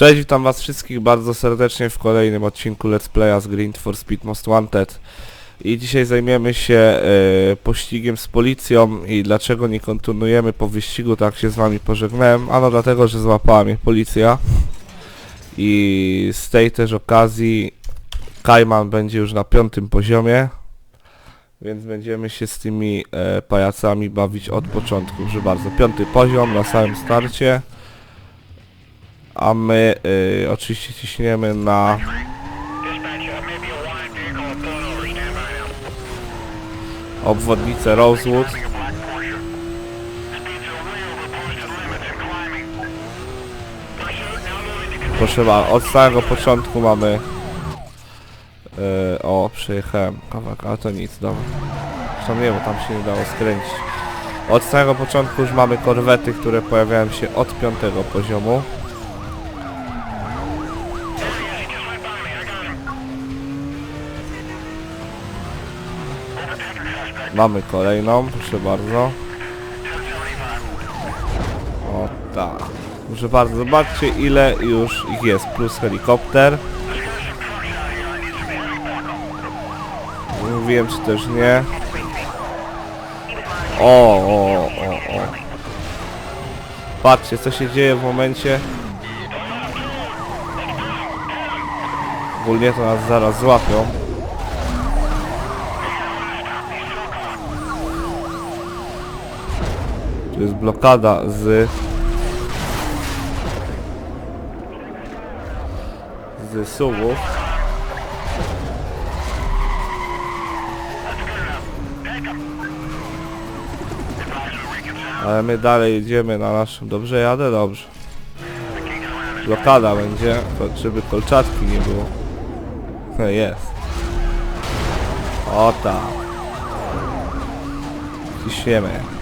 Cześć, witam was wszystkich bardzo serdecznie w kolejnym odcinku Let's Playa z Green for Speed Most Wanted. I dzisiaj zajmiemy się e, pościgiem z policją i dlaczego nie kontynuujemy po wyścigu, tak się z wami pożegnałem. Ano dlatego, że złapała mnie policja. I z tej też okazji Kajman będzie już na piątym poziomie. Więc będziemy się z tymi e, pajacami bawić od początku, proszę bardzo. Piąty poziom na samym starcie a my y, oczywiście ciśniemy na obwodnicę Rosewood. Proszę bardzo, od samego początku mamy... y, o, przejechałem kawałek, ale to nic, dobra. Zresztą nie, bo tam się nie dało skręcić. Od samego początku już mamy korwety, które pojawiają się od piątego poziomu. Mamy kolejną, proszę bardzo. 1075. O tak. Proszę bardzo, zobaczcie ile już ich jest, plus helikopter. Mówiłem czy też nie. O, o, o, o. Patrzcie co się dzieje w momencie. Ogólnie to nas zaraz złapią. Tu jest blokada z... Z suwów. Ale my dalej jedziemy na naszym... Dobrze jadę? Dobrze. Blokada będzie, to żeby kolczatki nie było. No jest. O tak. Ciśniemy.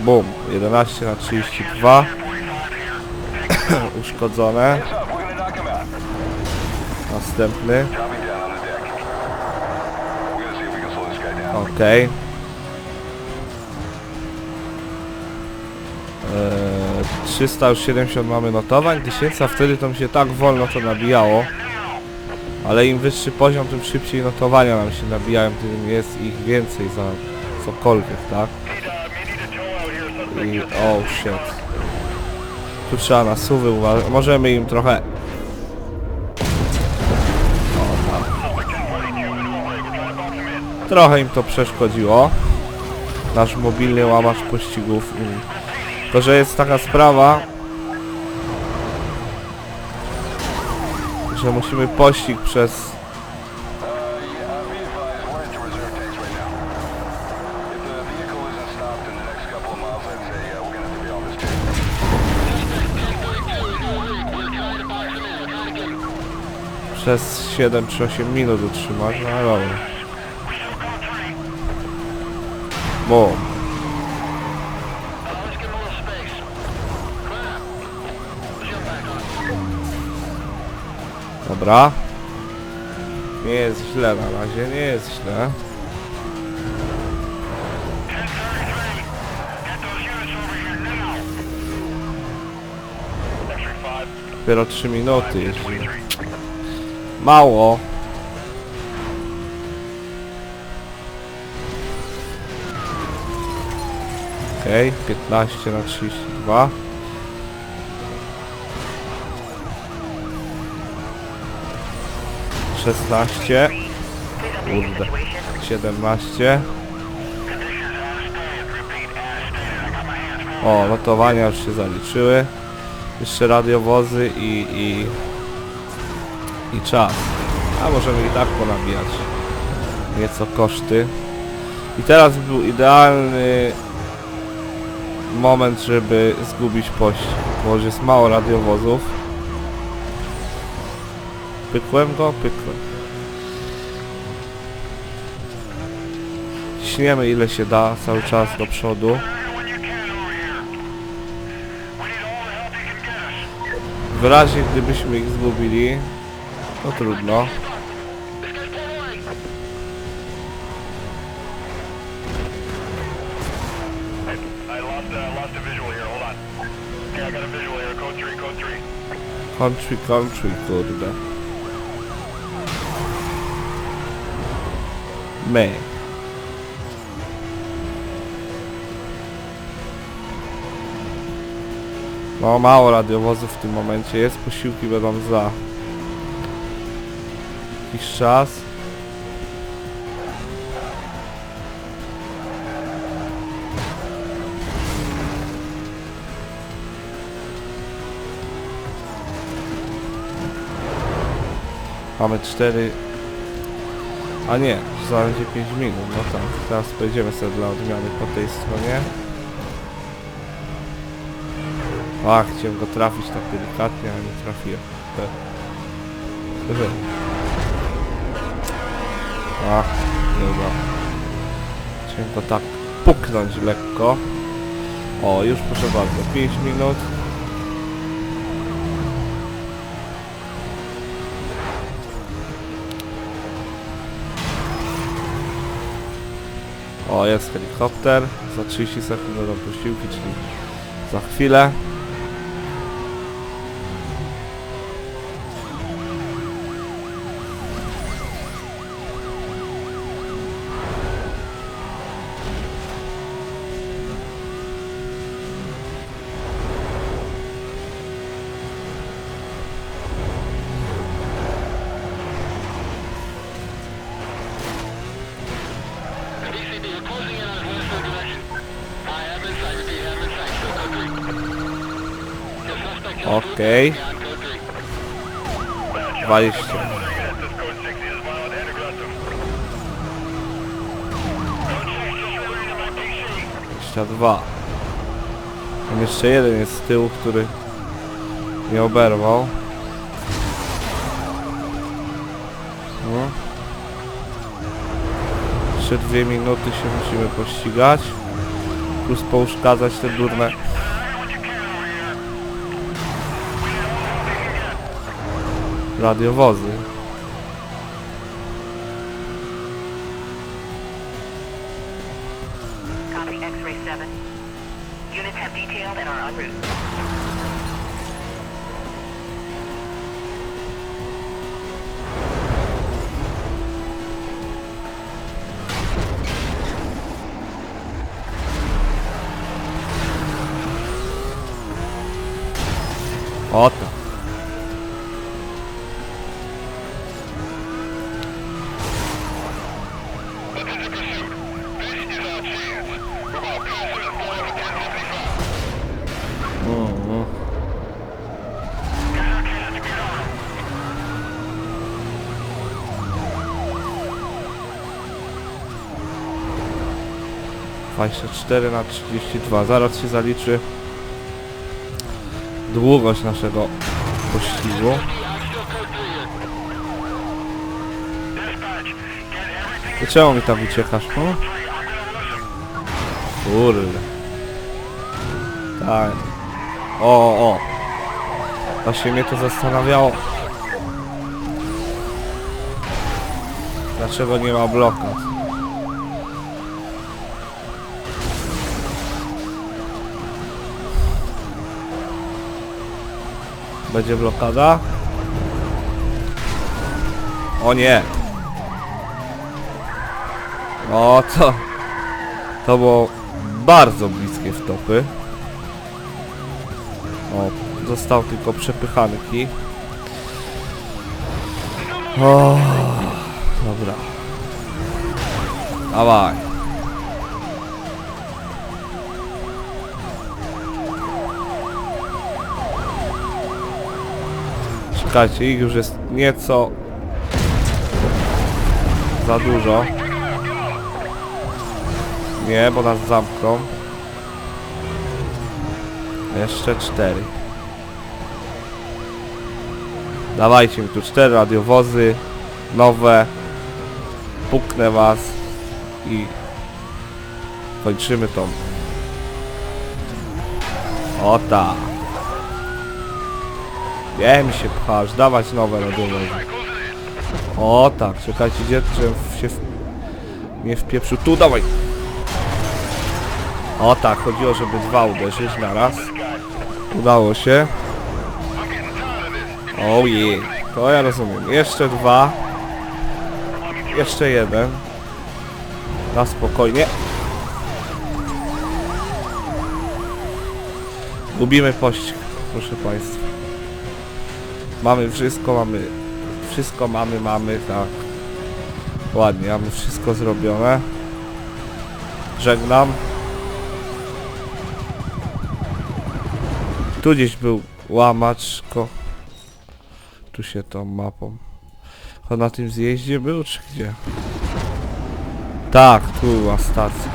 Bum. 11 na 32. Uszkodzone. Następny. Okej. Eee, 370 mamy notowań, 1000, a wtedy to mi się tak wolno to nabijało. Ale im wyższy poziom, tym szybciej notowania nam się nabijają, tym jest ich więcej za cokolwiek, tak? I oh shit. Tu trzeba na suwy uważać. Możemy im trochę... O, tam. Trochę im to przeszkodziło. Nasz mobilny łamacz pościgów. To, że jest taka sprawa, że musimy pościg przez przez 7 czy 8 minut utrzymać, no ale dobra. Bum. Dobra. Nie jest źle na razie, nie jest źle. Dopiero 3 minuty jeździmy. Mało. Okej, 15 na 32. Szesnaście. Kurde. Siedemnaście. O, notowania już się zaliczyły. Jeszcze radiowozy i, i, i czas. A możemy i tak ponabijać nieco koszty. I teraz był idealny moment, żeby zgubić pościg, bo jest mało radiowozów. Pykłem go? Pykłem. Ciśniemy ile się da, cały czas do przodu. W razie gdybyśmy ich zgubili, to trudno. I lost, lost a visual here. Hold on. Okay, I got a visual here. Code 3, code 3. Country, country, kurde. My. No mało radiowozów w tym momencie jest, posiłki będą za jakiś czas. Mamy 4 A nie, za będzie 5 minut, no tak. Teraz pojedziemy sobie dla odmiany po tej stronie. Ach, chciałem go trafić tak delikatnie, ale nie trafiłem. Te. Te. Ach, nie udało. Chciałem go tak puknąć lekko. O, już proszę bardzo, 5 minut. O, jest helikopter. Za 30 sekund będą posiłki, czyli za chwilę. Just released about DC. 22. Tam jeszcze jeden jest z tyłu, który nie oberwał. No. Jeszcze dwie minuty się musimy pościgać. Plus pouszkadzać te durne radiowozy. Copy X-ray 7. Units have detailed and are en route. 24 na 32. Zaraz się zaliczy długość naszego pościgu. To czemu mi tam uciekasz, no? Kurde. Tak. O, o. Właśnie mnie to zastanawiało. Dlaczego nie ma blokad? Będzie blokada? O nie! O to... To było bardzo bliskie wtopy. O, został tylko przepychanki. O, dobra. Dawaj. Czekajcie, ich już jest nieco za dużo. Nie, bo nas zamkną. Jeszcze cztery. Dawajcie mi tu cztery radiowozy. Nowe. Puknę was. I kończymy tą. O tak. Nie mi się pchasz, dawać nowe radiowozy. O tak, czekajcie, gdzie się w... nie wpieprzył. Tu, dawaj! O tak, chodziło, żeby dwa uderzyć na raz. Udało się. Ojej, to ja rozumiem. Jeszcze dwa. Jeszcze jeden. Na spokojnie. Gubimy pościg, proszę Państwa. Mamy wszystko, mamy... Wszystko mamy, mamy, tak. Ładnie, mamy wszystko zrobione. Żegnam. Tu gdzieś był łamaczko. Tu się tą mapą. To na tym zjeździe był, czy gdzie? Tak, tu była stacja.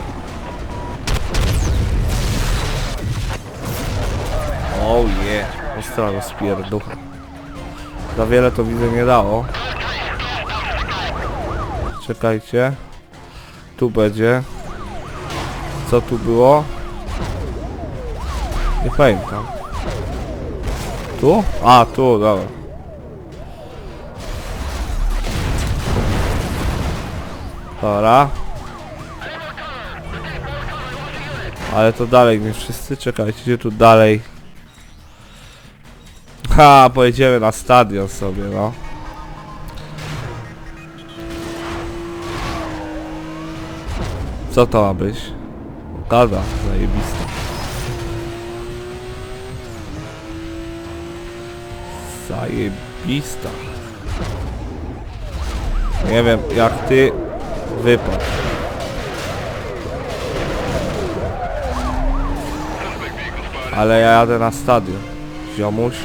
O je, ostra rozpierducha. Za wiele to widzę nie dało. Czekajcie. Tu będzie. Co tu było? Nie pamiętam. Tu? A, tu, dobra. Dobra. Ale to dalej nie wszyscy, czekajcie, gdzie tu dalej? Ha, pojedziemy na stadion sobie, no. Co to ma być? Gada, zajebista. Zajebista. Nie wiem, jak ty wypadł. Ale ja jadę na stadion. Ziomuś.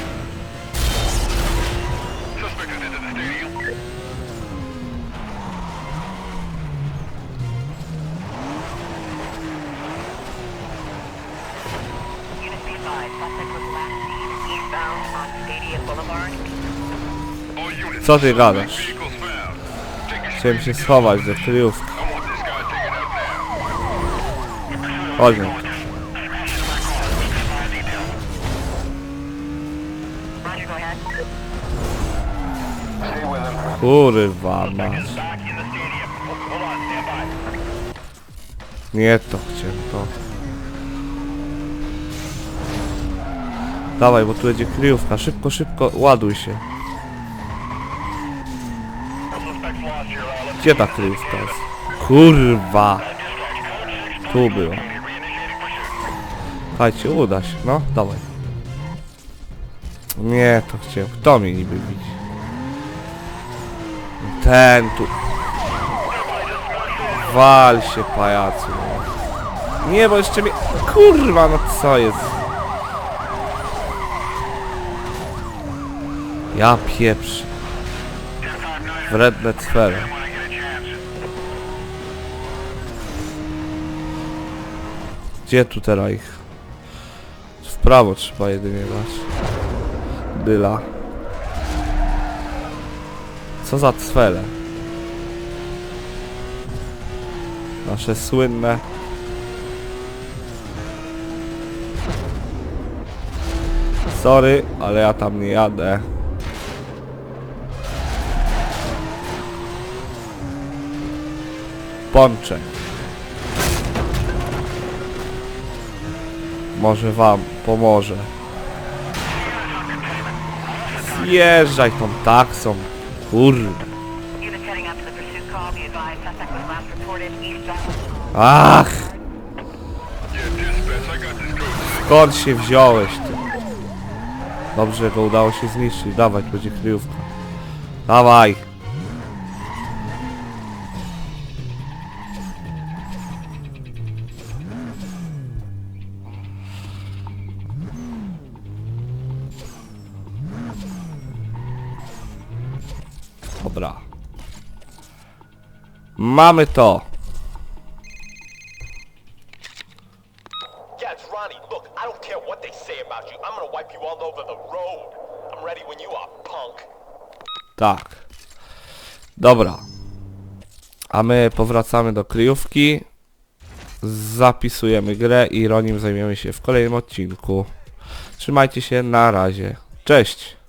Co ty gadasz? Chciałem się schować do kryjówki. Chodźmy. Kurwa by. Nie to chciałem to. Dawaj, bo tu będzie kryjówka. Szybko, szybko, ładuj się. Gdzie ta kryjówka jest? Kurwa. Tu była. Słuchajcie, uda się. No, dawaj. Nie, to chciałem. Kto mnie niby widzi? Ten tu. Wal się, pajacu. Nie, bo jeszcze mnie... Kurwa, no co jest? Ja pieprzę. Get a chance. Gdzie tu teraz ich? W prawo trzeba jedynie dać. Dyla. Co za cwele? Nasze słynne. Sorry, ale ja tam nie jadę. Pączek. Może wam pomoże. Zjeżdżaj tą taksą. Eastbound. Ach, skąd się wziąłeś ty? Dobrze, go udało się zniszczyć. Dawać, będzie kryjówka. Dawaj. Mamy to. Yeah, it's Ronnie. Look, I don't care what they say about you. I'm gonna wipe you all over the road. I'm ready when you are, punk. Tak. Dobra. A my powracamy do kryjówki. Zapisujemy grę i Ronim zajmiemy się w kolejnym odcinku. Trzymajcie się, na razie. Cześć!